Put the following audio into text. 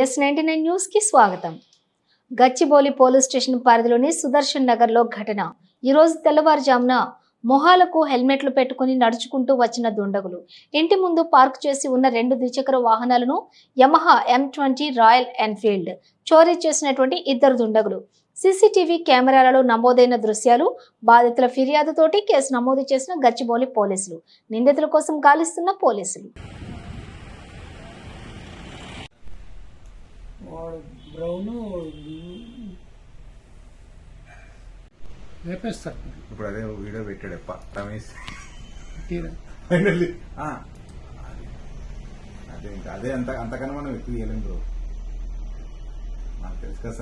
Yes ninety nine న్యూస్కి స్వాగతం. Gachibowli police station పరిధిలోని సుదర్శన్ నగర్లో ఘటన. ఈరోజు తెల్లవారుజామున మొహాలకు హెల్మెట్లు పెట్టుకుని నడుచుకుంటూ వచ్చిన దుండగులు. ఇంటి ముందు పార్క్ చేసి ఉన్న రెండు ద్విచక్ర వాహనాలను Yamaha M twenty Royal Enfield చోరీ చేసినటువంటి ఇద్దరు దుండగులు. సీసీటీవీ కెమెరాలలో నమోదైన దృశ్యాలు బాధితుల ఫిర్యాదుతోటి కేసు నమోదు చేసిన గచ్చిబౌలి పోలీసులు. నిందితుల కోసం గాలిస్తున్న పోలీసులు. వాడు బ్రౌను వేపేస్తారు మరి. ఇప్పుడు అదే వీడియో పెట్టాడు రమేష్. ఫైనల్లీ అదే ఇంకా అదే అంత అంతకన్నా మనం ఎక్కువ ఇవ్వలేం బ్రో. నాకు తెలుసు కదా సార్.